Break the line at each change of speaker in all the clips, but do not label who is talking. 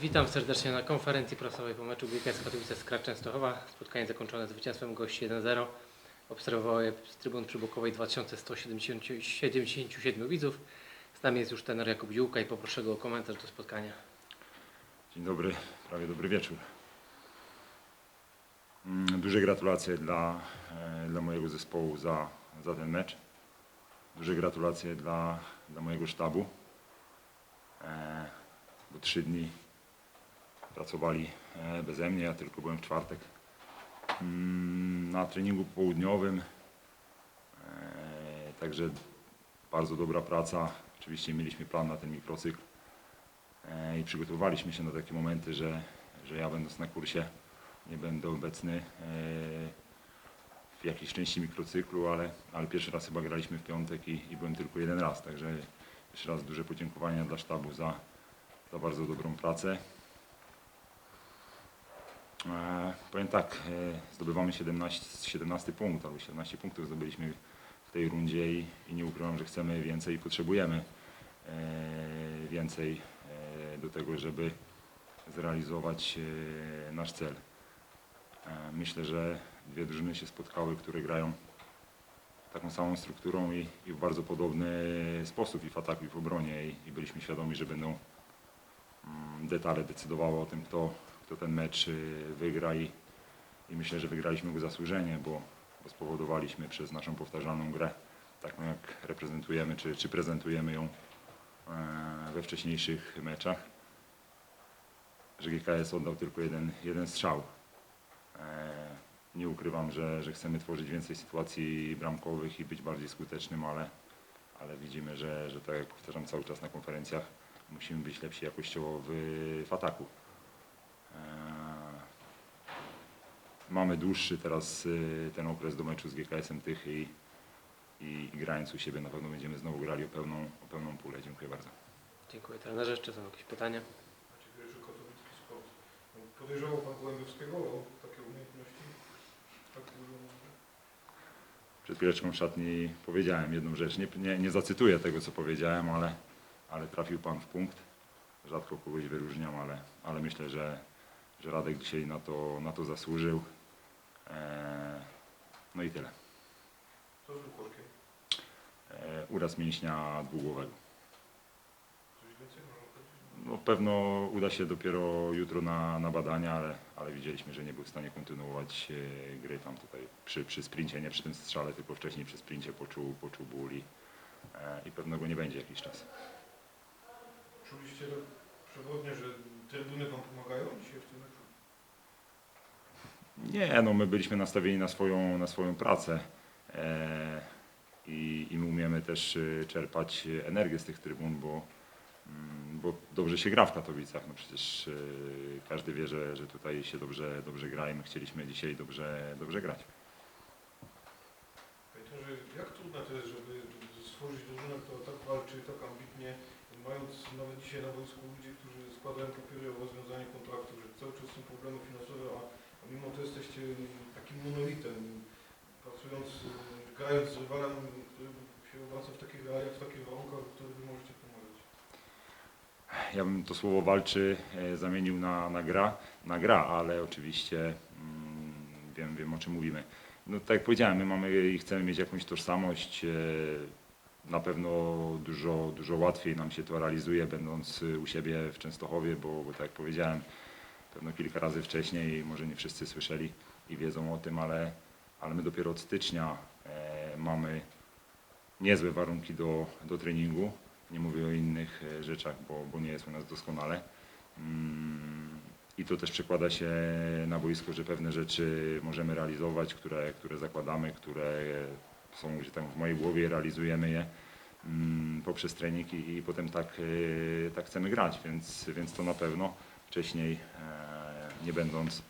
Witam serdecznie na konferencji prasowej po meczu GKS Katowice z Krak Częstochowa. Spotkanie zakończone zwycięstwem gości 1-0. Obserwowało je z trybun przybokowej 2177 widzów. Z nami jest już trener Jakub Dziółka i poproszę go o komentarz do spotkania.
Dzień dobry, prawie dobry wieczór. Mm, Duże gratulacje dla, e, dla mojego zespołu za, za ten mecz. Duże gratulacje dla, dla mojego sztabu, e, bo trzy dni pracowali e, beze mnie, ja tylko byłem w czwartek. Mm, Na treningu południowym, e, także bardzo dobra praca. Oczywiście mieliśmy plan na ten mikrocykl. E, i przygotowaliśmy się na takie momenty, że, że ja będąc na kursie nie będę obecny w jakiejś części mikrocyklu, ale, ale pierwszy raz chyba graliśmy w piątek i, i byłem tylko jeden raz, także jeszcze raz duże podziękowania dla sztabu za, za bardzo dobrą pracę. E, powiem tak, e, zdobywamy 17, 17 punkt, albo 17 punktów zdobyliśmy w tej rundzie i, i nie ukrywam, że chcemy więcej i potrzebujemy e, więcej do tego, żeby zrealizować nasz cel. Myślę, że dwie drużyny się spotkały, które grają taką samą strukturą i, i w bardzo podobny sposób i w ataku i w obronie i, i byliśmy świadomi, że będą mm, detale decydowały o tym, kto, kto ten mecz y, wygra i, i myślę, że wygraliśmy go zasłużenie, bo, bo spowodowaliśmy przez naszą powtarzalną grę, taką jak reprezentujemy czy, czy prezentujemy ją e, we wcześniejszych meczach, że GKS oddał tylko jeden, jeden strzał. E, Nie ukrywam, że, że chcemy tworzyć więcej sytuacji bramkowych i być bardziej skutecznym, ale, ale widzimy, że, że tak jak powtarzam cały czas na konferencjach, musimy być lepsi jakościowo w, w ataku. Mamy dłuższy teraz y, ten okres do meczu z GKS-em Tychy i, i, i grając u siebie na pewno będziemy znowu grali o pełną, o pełną pulę. Dziękuję bardzo.
Dziękuję trenerze. Czy są jakieś pytania?
No, Podejrzewał Pan o takie umiejętności? Tak?
Przed chwileczką w szatni powiedziałem jedną rzecz. Nie, nie, nie zacytuję tego, co powiedziałem, ale, ale trafił Pan w punkt. Rzadko kogoś wyróżniam, ale, ale myślę, że, że Radek dzisiaj na to, na to zasłużył. Eee, no i tyle.
Co z Lukorkiem?
Eee, uraz mięśnia dwugłowego.
Coś więcej można powiedzieć?
No, pewno uda się dopiero jutro na, na badania, ale, ale widzieliśmy, że nie był w stanie kontynuować e, gry tam tutaj przy, przy sprincie, nie przy tym strzale, tylko wcześniej przy sprincie poczuł, poczuł ból i, e, i pewno go nie będzie jakiś czas.
Czuliście tak przewodnie, że trybuny Wam pomagają dzisiaj w tym meczu?
Nie, no my byliśmy nastawieni na swoją, na swoją pracę e, i, i my umiemy też e, czerpać energię z tych trybun, bo, mm, bo dobrze się gra w Katowicach. No przecież e, każdy wie, że, że tutaj się dobrze, dobrze gra i my chcieliśmy dzisiaj dobrze, dobrze grać.
Jak trudne to jest, żeby stworzyć drużynę, która tak walczy, tak ambitnie, mając nawet dzisiaj na boisku ludzi, którzy składają papiery o rozwiązanie kontraktów, że cały czas są problemy finansowe, a mimo to jesteście takim monolitem, pracując, grając z rywalem, który się obraca w takich realiach, w takich warunkach, w których wy możecie pomagać.
Ja bym to słowo walczy e, zamienił na, na, gra, na gra, ale oczywiście mm, wiem, wiem o czym mówimy. No tak jak powiedziałem, my mamy i chcemy mieć jakąś tożsamość. e, Na pewno dużo, dużo łatwiej nam się to realizuje, będąc u siebie w Częstochowie, bo, bo tak jak powiedziałem, pewno kilka razy wcześniej, może nie wszyscy słyszeli i wiedzą o tym, ale, ale my dopiero od stycznia e, mamy niezłe warunki do, do treningu. Nie mówię o innych e, rzeczach, bo, bo nie jest u nas doskonale. Mm, I to też przekłada się na boisko, że pewne rzeczy możemy realizować, które, które zakładamy, które są gdzieś tam w mojej głowie, realizujemy je mm, poprzez trening i, i potem tak, e, tak chcemy grać, więc, więc to na pewno wcześniej, e, nie będąc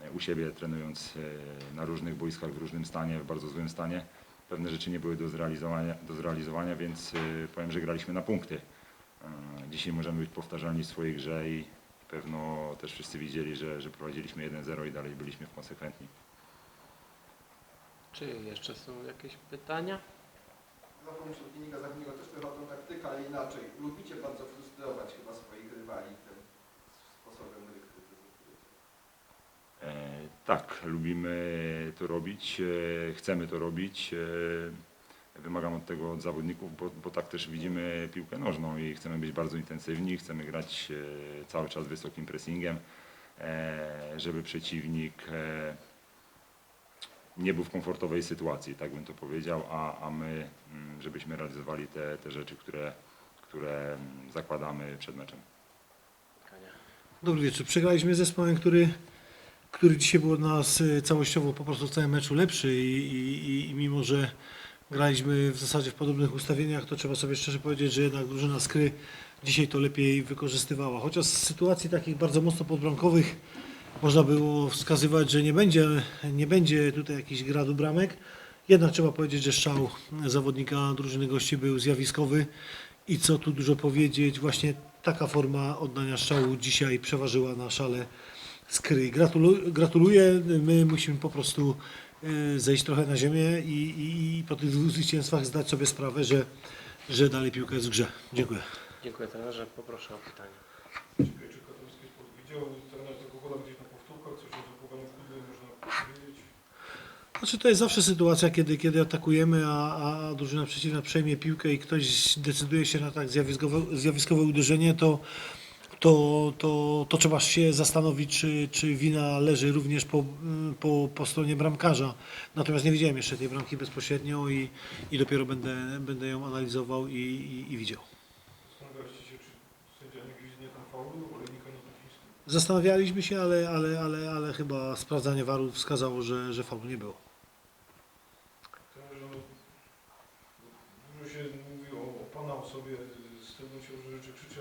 e, u siebie, trenując e, na różnych boiskach w różnym stanie, w bardzo złym stanie, pewne rzeczy nie były do zrealizowania, do zrealizowania więc powiem, że graliśmy na punkty. Dzisiaj możemy być powtarzalni w swojej grze i pewno też wszyscy widzieli, że, że prowadziliśmy 1-0 i dalej byliśmy konsekwentni.
Czy jeszcze są jakieś pytania?
Za pomocą zawodnika też wychodzą taktyka, ale inaczej. Lubicie bardzo frustrować chyba swoich rywali tym
Tak, lubimy to robić, e, chcemy to robić. e, Wymagam od tego od zawodników, bo, bo tak też widzimy piłkę nożną i chcemy być bardzo intensywni, chcemy grać e, cały czas wysokim pressingiem, żeby przeciwnik nie był w komfortowej sytuacji, tak bym to powiedział, a, a my, mm, żebyśmy realizowali te, te rzeczy, które, które mm, zakładamy przed meczem.
Dobry wieczór. Przegraliśmy z zespołem, który, który dzisiaj był od nas y, całościowo po prostu w całym meczu lepszy i, i, i- mimo, że graliśmy w zasadzie w podobnych ustawieniach, to trzeba sobie szczerze powiedzieć, że jednak drużyna Skry dzisiaj to lepiej wykorzystywała. Chociaż z sytuacji takich bardzo mocno podbramkowych można było wskazywać, że nie będzie, nie będzie tutaj jakichś gradu bramek. Jednak trzeba powiedzieć, że strzał zawodnika drużyny gości był zjawiskowy i co tu dużo powiedzieć, właśnie taka forma oddania strzału dzisiaj przeważyła na szale skry. Gratulu- gratuluję, my musimy po prostu e, zejść trochę na ziemię i, i, i po tych dwóch zwycięstwach zdać sobie sprawę, że, że dalej piłka jest w grze. Dziękuję.
Dziękuję trenerze. Poproszę o pytanie.
Ciekawe, czy katowicki sport widział trener tego gola gdzieś na powtórkach, coś o zachowaniu można powiedzieć?
Znaczy to jest zawsze sytuacja, kiedy, kiedy atakujemy, a, a drużyna przeciwna przejmie piłkę i ktoś decyduje się na tak zjawiskowe, zjawiskowe uderzenie, to, to, to, to trzeba się zastanowić, czy, czy wina leży również po, mm, po, po stronie bramkarza. Natomiast nie widziałem jeszcze tej bramki bezpośrednio i, i dopiero będę, będę ją analizował i, i, i widział. Zastanawialiśmy się, ale, ale, ale, ale chyba sprawdzanie waru wskazało, że, że faulu nie było.
Trenerze, no, dużo się mówi o, o Pana osobie, z tego się różne rzeczy krzyczą.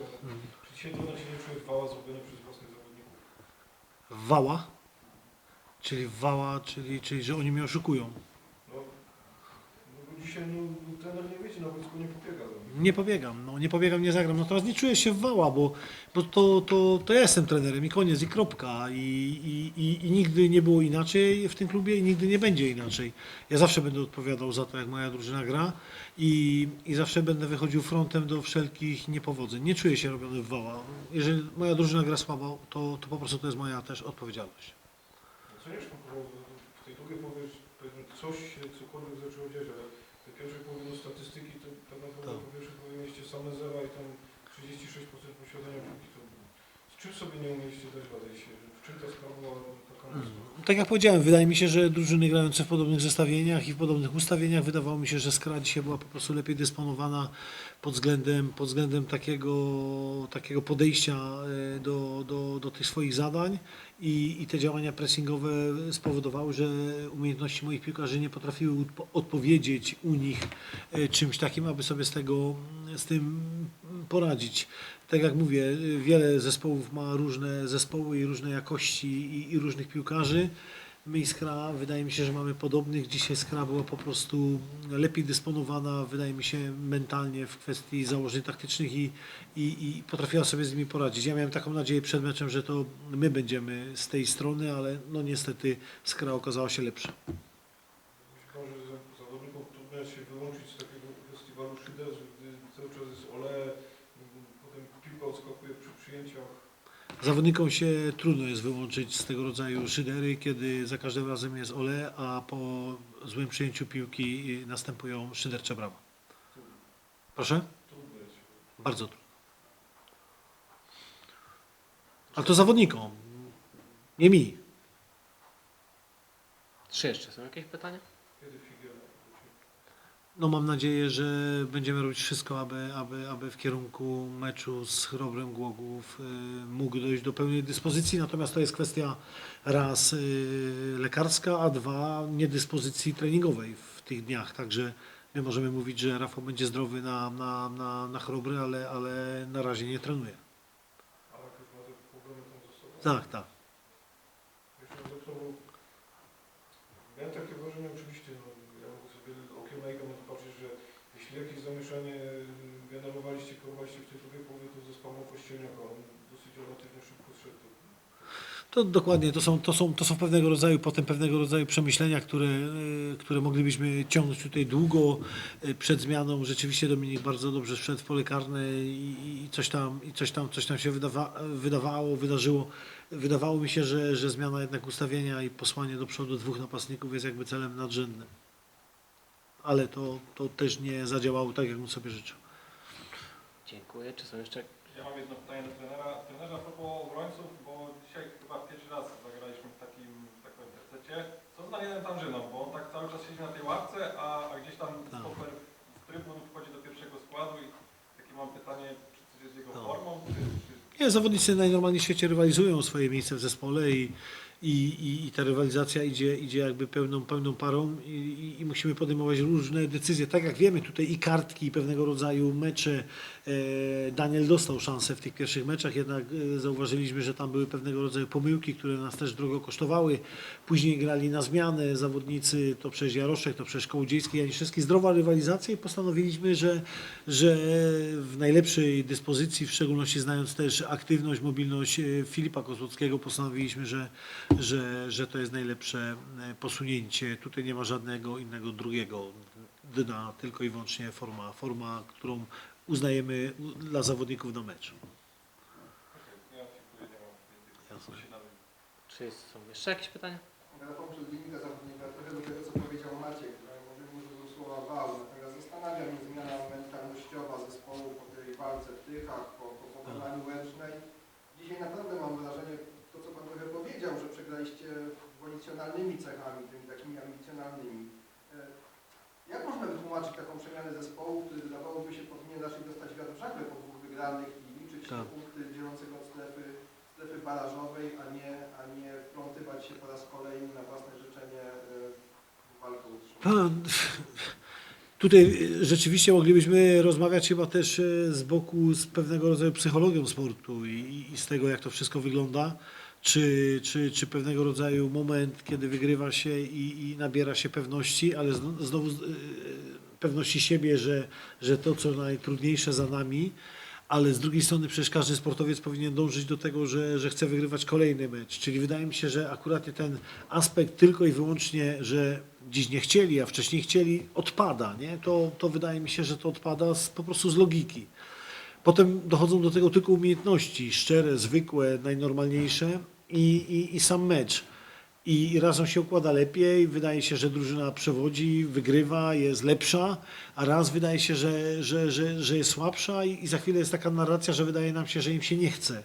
Czy dzisiaj trudno się nie czuje chwała zrobiona przez własnych zawodników?
Wała, czyli wała, czyli, czyli że oni mnie oszukują.
No, no bo dzisiaj no, trener nie wiecie, na boisku nie pobiega za nim.
Nie pobiegam, no nie pobiegam, nie zagram. Natomiast nie czuję się wała, bo, bo to, to, to ja jestem trenerem i koniec, i kropka. I, i, i, I nigdy nie było inaczej w tym klubie i nigdy nie będzie inaczej. Ja zawsze będę odpowiadał za to, jak moja drużyna gra i, i zawsze będę wychodził frontem do wszelkich niepowodzeń. Nie czuję się robiony w wała. Jeżeli moja drużyna gra słabo, to, to po prostu to jest moja też odpowiedzialność.
Pan, bo w tej drugiej połowie powiedzmy, coś się, cokolwiek zaczęło dziać, ale te pierwsze połowy no, statystyki to tak naprawdę
Tak.
po pierwszej połowie same zera i tam 36% posiadania piłki. To czym sobie nie umieliście dać rady? Się- W czym ta sprawa była taka mocna?
Tak jak powiedziałem, wydaje mi się, że drużyny grające w podobnych zestawieniach i w podobnych ustawieniach, wydawało mi się, że Skra dzisiaj była po prostu lepiej dysponowana pod względem, pod względem takiego, takiego podejścia e, do, do, do tych swoich zadań i, i te działania pressingowe spowodowały, że umiejętności moich piłkarzy nie potrafiły odpo- odpowiedzieć u nich e, czymś takim, aby sobie z tego, z tym poradzić. Tak jak mówię, wiele zespołów ma różne zespoły i różne jakości i, i różnych piłkarzy. My i Skra, wydaje mi się, że mamy podobnych. Dzisiaj Skra była po prostu lepiej dysponowana, wydaje mi się, mentalnie w kwestii założeń taktycznych i, i, i potrafiła sobie z nimi poradzić. Ja miałem taką nadzieję przed meczem, że to my będziemy z tej strony, ale no niestety Skra okazała się lepsza.
Myślę, pan, że za- zawodnikom trudno jest się wyłączyć z takiego festiwalu szyderów, gdy cały czas jest ole, m, potem piłka odskakuje przy przyjęciach.
Zawodnikom się trudno jest wyłączyć z tego rodzaju szydery, kiedy za każdym razem jest ole, a po złym przyjęciu piłki następują szydercze brawa. Proszę? Bardzo trudno. Ale to zawodnikom, nie mi.
Czy jeszcze są jakieś pytania?
No mam nadzieję, że będziemy robić wszystko, aby, aby, aby w kierunku meczu z Chrobrem Głogów y, mógł dojść do pełnej dyspozycji. Natomiast to jest kwestia raz y, lekarska, a dwa niedyspozycji treningowej w tych dniach. Także my możemy mówić, że Rafał będzie zdrowy na, na, na, na Chrobry, ale, ale na razie nie trenuje.
Ale jak już ma te problemy tam ze sobą.
Tak, tak.
Jeszcze zepsuł, miałem takie wrażenie oczywiście, no, ja mogę sobie okiem laika na to patrzeć, że jakieś zamieszanie y, generowaliście, kierowaliście w tej drugiej połowie, to ze spamą kościelniaka, on dosyć relatywnie szybko zszedł.
To dokładnie, to są, to, są, to są pewnego rodzaju, potem pewnego rodzaju przemyślenia, które, e, które moglibyśmy ciągnąć tutaj długo e, przed zmianą. Rzeczywiście Dominik bardzo dobrze wszedł w pole karne i, i coś tam, i coś tam, coś tam się wydawa, wydawało, wydarzyło. Wydawało mi się, że, że zmiana jednak ustawienia i posłanie do przodu dwóch napastników jest jakby celem nadrzędnym. Ale to, to też nie zadziałało tak, jak bym sobie życzył.
Dziękuję. Czy są jeszcze
Ja mam jedno pytanie do trenera. Trenerze, a propos obrońców, bo dzisiaj chyba pierwszy raz zagraliśmy w takim, w takim tercecie. Co z Danielem Tanżyną? Bo on tak cały czas siedzi na tej ławce, a, a gdzieś tam
Tak.
stoper z trybun wchodzi do pierwszego składu i takie mam pytanie, czy coś jest z jego
No.
formą, czy, czy
Nie, zawodnicy najnormalniej w świecie rywalizują o swoje miejsce w zespole i, i, i, i ta rywalizacja idzie, idzie jakby pełną, pełną parą i, i, musimy podejmować różne decyzje. Tak jak wiemy, tutaj i kartki, i pewnego rodzaju mecze. E, Daniel dostał szansę w tych pierwszych meczach, jednak e, zauważyliśmy, że tam były pewnego rodzaju pomyłki, które nas też drogo kosztowały. Później grali na zmianę zawodnicy, to przecież Jaroszek, to przecież Kołodziejski, Janiszewski. Zdrowa rywalizacja i postanowiliśmy, że, że w najlepszej dyspozycji, w szczególności znając też aktywność, mobilność e, Filipa Kozłowskiego, postanowiliśmy, że, że, że to jest najlepsze posunięcie. Tutaj nie ma żadnego innego drugiego dna, tylko i wyłącznie forma, forma którą uznajemy dla zawodników na mecz.
ja dziękuję, nie mam więcej
Jasne.
się nawet.
czy są jeszcze jakieś pytania?
Na pomoc linijka zawodnika, trochę do tego, co powiedział Maciek, że może użył słowa wał, natomiast zastanawia mnie zmiana mentalnościowa zespołu po tej walce w Tychach, po, po pokonaniu Łęcznej. Dzisiaj naprawdę mam wrażenie, to co Pan trochę powiedział, że przegraliście wolicjonalnymi cechami, tymi takimi ambicjonalnymi. Jak można wytłumaczyć taką przemianę zespołu, który wydawałoby się powinien raczej dostać wiatr w żagle po dwóch wygranych i liczyć
Tak.
punkty dzielące go od strefy, strefy barażowej, a nie, a nie wplątywać się po raz kolejny na własne życzenie e, w walkę
tutaj e, rzeczywiście moglibyśmy rozmawiać chyba też e, z boku z pewnego rodzaju psychologią sportu i, i z tego, jak to wszystko wygląda. Czy, czy, czy pewnego rodzaju moment, kiedy wygrywa się i, i nabiera się pewności, ale zno- znowu e, pewności siebie, że, że to, co najtrudniejsze za nami, ale z drugiej strony przecież każdy sportowiec powinien dążyć do tego, że, że chce wygrywać kolejny mecz. Czyli wydaje mi się, że akurat ten aspekt tylko i wyłącznie, że dziś nie chcieli, a wcześniej chcieli, odpada. Nie? To, to wydaje mi się, że to odpada z, po prostu z logiki. Potem dochodzą do tego tylko umiejętności, szczere, zwykłe, najnormalniejsze i, i, i sam mecz. I razem się układa lepiej, wydaje się, że drużyna przewodzi, wygrywa, jest lepsza, a raz wydaje się, że, że, że, że jest słabsza i, i za chwilę jest taka narracja, że wydaje nam się, że im się nie chce.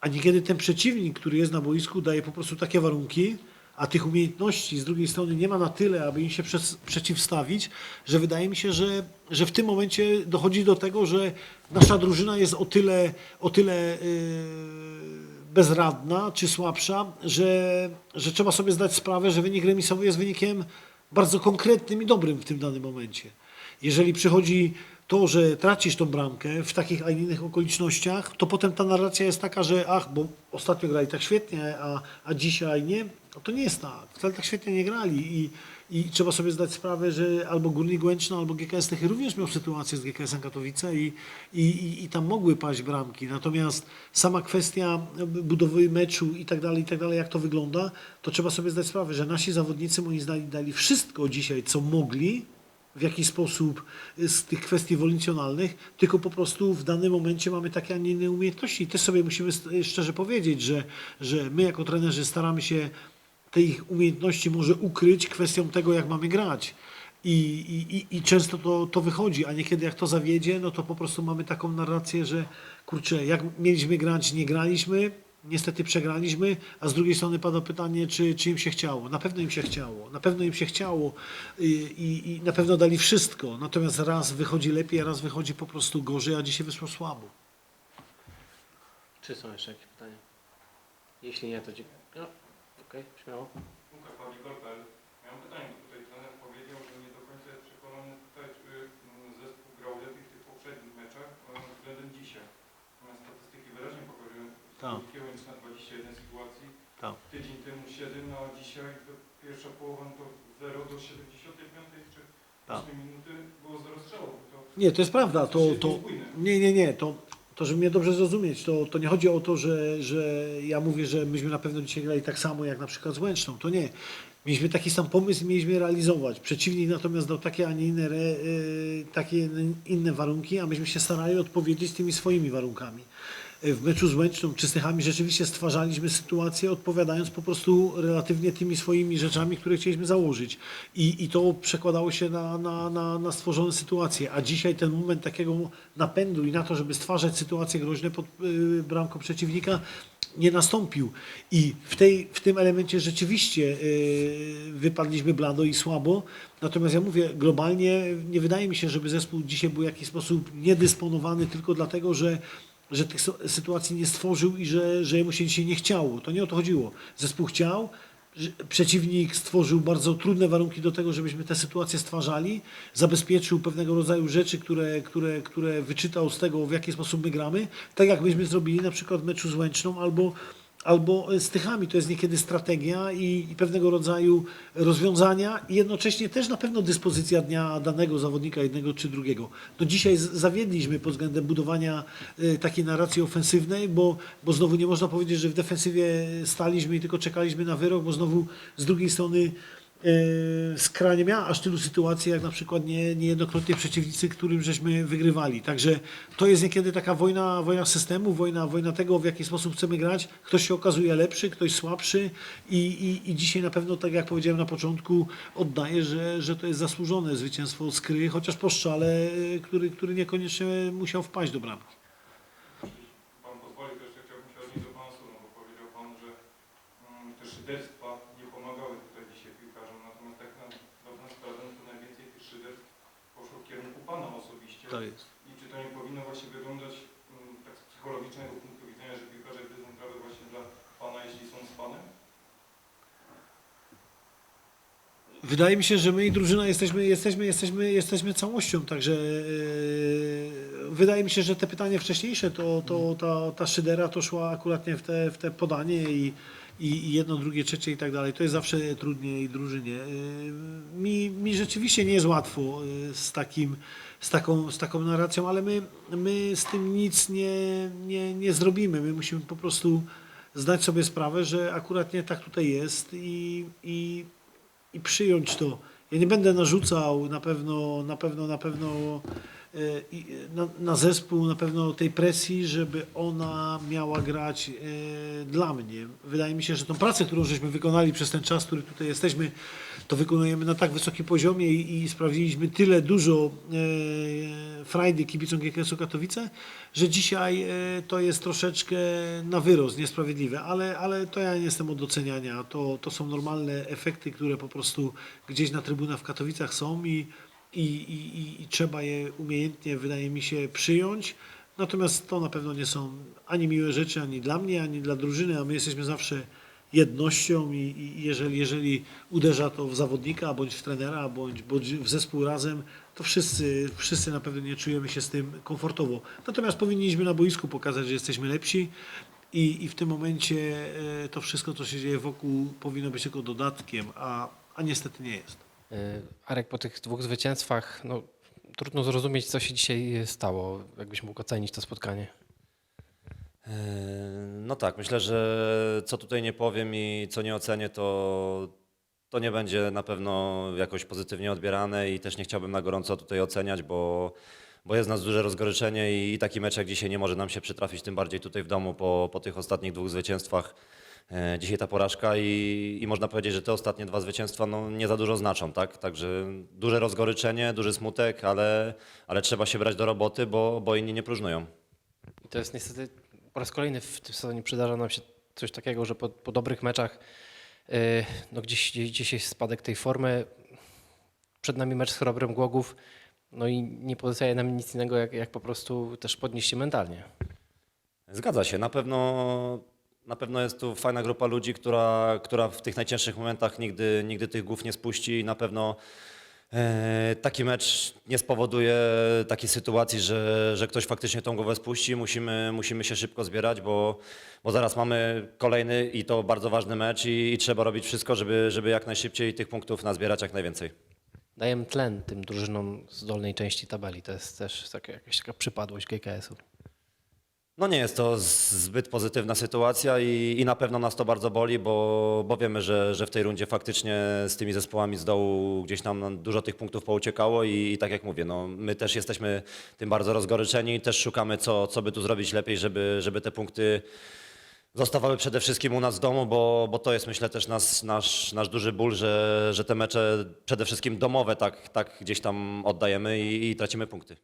A niekiedy ten przeciwnik, który jest na boisku, daje po prostu takie warunki, a tych umiejętności z drugiej strony nie ma na tyle, aby im się przec- przeciwstawić, że wydaje mi się, że, że w tym momencie dochodzi do tego, że nasza drużyna jest o tyle, o tyle yy, bezradna czy słabsza, że, że trzeba sobie zdać sprawę, że wynik remisowy jest wynikiem bardzo konkretnym i dobrym w tym danym momencie. Jeżeli przychodzi to, że tracisz tą bramkę w takich, a innych okolicznościach, to potem ta narracja jest taka, że ach, bo ostatnio grali tak świetnie, a, a dzisiaj nie. No to nie jest tak. Wcale tak świetnie nie grali i, i trzeba sobie zdać sprawę, że albo Górnik Łęczna, albo GKS Tychy również miał sytuację z GKS-em Katowice i, i, i, i tam mogły paść bramki. Natomiast sama kwestia budowy meczu i tak dalej, i tak dalej, jak to wygląda, to trzeba sobie zdać sprawę, że nasi zawodnicy moim zdaniem dali wszystko dzisiaj, co mogli, w jakiś sposób z tych kwestii woluncjonalnych, tylko po prostu w danym momencie mamy takie, a nie inne umiejętności. I też sobie musimy szczerze powiedzieć, że, że my jako trenerzy staramy się te ich umiejętności może ukryć kwestią tego, jak mamy grać. I, i, i- często to, to wychodzi, a niekiedy jak to zawiedzie, no to po prostu mamy taką narrację, że kurczę, jak mieliśmy grać, nie graliśmy, niestety przegraliśmy, a z drugiej strony pada pytanie, czy, czy im się chciało. Na pewno im się chciało, na pewno im się chciało i, i, i na pewno dali wszystko. Natomiast raz wychodzi lepiej, a raz wychodzi po prostu gorzej, a dzisiaj wyszło słabo.
Czy są jeszcze jakieś pytania? Jeśli nie, to dziękuję. No, okej, śmiało.
Łukasz Pawlik.pl Ja mam pytanie, bo tutaj trener powiedział, że nie do końca jest przekonany tutaj, czy mm, zespół grał lepiej w tych poprzednich meczach e, względem dzisiaj. Natomiast statystyki wyraźnie pokazują,
Tak.
że Kiełęcz na 21 sytuacji,
Tak.
tydzień temu 7, no a dzisiaj to pierwsza połowa no to 0 do 75 czy
Tak.
8 minuty było 0 strzałów. To
Nie, to jest prawda. To, to, nie, nie, nie. To, to żeby mnie dobrze zrozumieć, to, to nie chodzi o to, że, że ja mówię, że myśmy na pewno dzisiaj grali tak samo jak na przykład z Łęczną. To nie. Mieliśmy taki sam pomysł i mieliśmy realizować. Przeciwnik natomiast dał takie, a nie inne, y, takie inne warunki, a myśmy się starali odpowiedzieć tymi swoimi warunkami. Y, W meczu z Łęczną czy z Tychami rzeczywiście stwarzaliśmy sytuację odpowiadając po prostu relatywnie tymi swoimi rzeczami, które chcieliśmy założyć. I, i to przekładało się na, na, na, na stworzone sytuacje. A dzisiaj ten moment takiego napędu i na to, żeby stwarzać sytuacje groźne pod y, bramką przeciwnika, nie nastąpił. I w, tej, w tym elemencie rzeczywiście y, wypadliśmy blado i słabo. Natomiast ja mówię, globalnie nie wydaje mi się, żeby zespół dzisiaj był w jakiś sposób niedysponowany tylko dlatego, że że tych sytuacji nie stworzył i że, że mu się dzisiaj nie chciało. To nie o to chodziło. Zespół chciał, przeciwnik stworzył bardzo trudne warunki do tego, żebyśmy te sytuacje stwarzali, zabezpieczył pewnego rodzaju rzeczy, które, które, które wyczytał z tego, w jaki sposób my gramy, tak jak myśmy zrobili na przykład w meczu z Łęczną albo albo z Tychami. To jest niekiedy strategia i, i pewnego rodzaju rozwiązania i jednocześnie też na pewno dyspozycja dnia danego zawodnika, jednego czy drugiego. No dzisiaj zawiedliśmy pod względem budowania e, takiej narracji ofensywnej, bo, bo znowu nie można powiedzieć, że w defensywie staliśmy i tylko czekaliśmy na wyrok, bo znowu z drugiej strony Skra nie miała aż tylu sytuacji, jak na przykład nie, niejednokrotnie przeciwnicy, którym żeśmy wygrywali. Także to jest niekiedy taka wojna, wojna systemu, wojna, wojna tego, w jaki sposób chcemy grać. Ktoś się okazuje lepszy, ktoś słabszy i, i, i dzisiaj na pewno, tak jak powiedziałem na początku, oddaję, że, że to jest zasłużone zwycięstwo Skry, chociaż po szczale, e, który, który niekoniecznie musiał wpaść do bramki.
Pan pozwoli, to jeszcze chciałbym się odnieść do Pana bo powiedział Pan, że mm, te szyderstwa nie pomagały tutaj dzisiaj piłkarzom, natomiast tak na dobrą sprawę no to najwięcej tych szyderstw poszło w kierunku Pana osobiście.
jest.
I czy to nie powinno właśnie wyglądać mm, tak z psychologicznego punktu widzenia, że piłkarze wiedzą prawdę właśnie dla Pana, jeśli są z Panem?
Wydaje mi się, że my i drużyna jesteśmy, jesteśmy, jesteśmy, jesteśmy całością, także e, wydaje mi się, że te pytanie wcześniejsze, to, to ta, ta szydera to szła akurat w te, w te podanie i, i, i jedno, drugie, trzecie i tak dalej. To jest zawsze trudniej drużynie. E, Mi, mi rzeczywiście nie jest łatwo e, z takim, z taką, z taką narracją, ale my, my z tym nic nie, nie, nie zrobimy. My musimy po prostu zdać sobie sprawę, że akurat nie tak tutaj jest i, i i przyjąć to. Ja nie będę narzucał na pewno, na pewno, na pewno na, na zespół na pewno tej presji, żeby ona miała grać e, dla mnie. Wydaje mi się, że tą pracę, którą żeśmy wykonali przez ten czas, który tutaj jesteśmy, to wykonujemy na tak wysokim poziomie i, i sprawdziliśmy tyle dużo e, frajdy kibicom GKS-u Katowice, że dzisiaj e, to jest troszeczkę na wyrost, niesprawiedliwe, ale, ale to ja nie jestem od oceniania. To, to są normalne efekty, które po prostu gdzieś na trybunach w Katowicach są i, i, i, i- trzeba je umiejętnie, wydaje mi się, przyjąć. Natomiast to na pewno nie są ani miłe rzeczy, ani dla mnie, ani dla drużyny, a my jesteśmy zawsze jednością i, i jeżeli, jeżeli uderza to w zawodnika, bądź w trenera, bądź, bądź w zespół razem, to wszyscy, wszyscy na pewno nie czujemy się z tym komfortowo. Natomiast powinniśmy na boisku pokazać, że jesteśmy lepsi i, i w tym momencie e, to wszystko, co się dzieje wokół, powinno być tylko dodatkiem, a, a niestety nie jest.
Y, Arek, po tych dwóch zwycięstwach, no, trudno zrozumieć, co się dzisiaj stało. Jakbyś mógł ocenić to spotkanie?
Eee, No tak, myślę, że co tutaj nie powiem i co nie ocenię, to, to nie będzie na pewno jakoś pozytywnie odbierane i też nie chciałbym na gorąco tutaj oceniać, bo, bo jest nas duże rozgoryczenie i taki mecz jak dzisiaj nie może nam się przytrafić, tym bardziej tutaj w domu po, po tych ostatnich dwóch zwycięstwach. E, Dzisiaj ta porażka i, i można powiedzieć, że te ostatnie dwa zwycięstwa no, nie za dużo znaczą, tak? Także duże rozgoryczenie, duży smutek, ale, ale trzeba się brać do roboty, bo, bo inni nie próżnują.
I to jest niestety po raz kolejny w tym sezonie przydarza nam się coś takiego, że po, po dobrych meczach y, no gdzieś, gdzieś, jest spadek tej formy. Przed nami mecz z Chrobrem Głogów, no i nie pozostaje nam nic innego, jak, jak po prostu też podnieść się mentalnie.
Zgadza się. Na pewno, na pewno jest tu fajna grupa ludzi, która, która w tych najcięższych momentach nigdy, nigdy tych głów nie spuści i na pewno e, taki mecz nie spowoduje takiej sytuacji, że, że ktoś faktycznie tą głowę spuści. Musimy, musimy się szybko zbierać, bo, bo zaraz mamy kolejny i to bardzo ważny mecz i, i trzeba robić wszystko, żeby, żeby jak najszybciej tych punktów nazbierać jak najwięcej.
Dajemy tlen tym drużynom z dolnej części tabeli. To jest też taka, jakaś taka przypadłość GKS-u.
No nie jest to zbyt pozytywna sytuacja i, i na pewno nas to bardzo boli, bo, bo wiemy, że, że w tej rundzie faktycznie z tymi zespołami z dołu gdzieś nam dużo tych punktów pouciekało i, i tak jak mówię, no, my też jesteśmy tym bardzo rozgoryczeni, też szukamy co, co by tu zrobić lepiej, żeby, żeby te punkty zostawały przede wszystkim u nas w domu, bo, bo to jest myślę też nas, nasz, nasz duży ból, że, że te mecze przede wszystkim domowe tak, tak gdzieś tam oddajemy i, i tracimy punkty.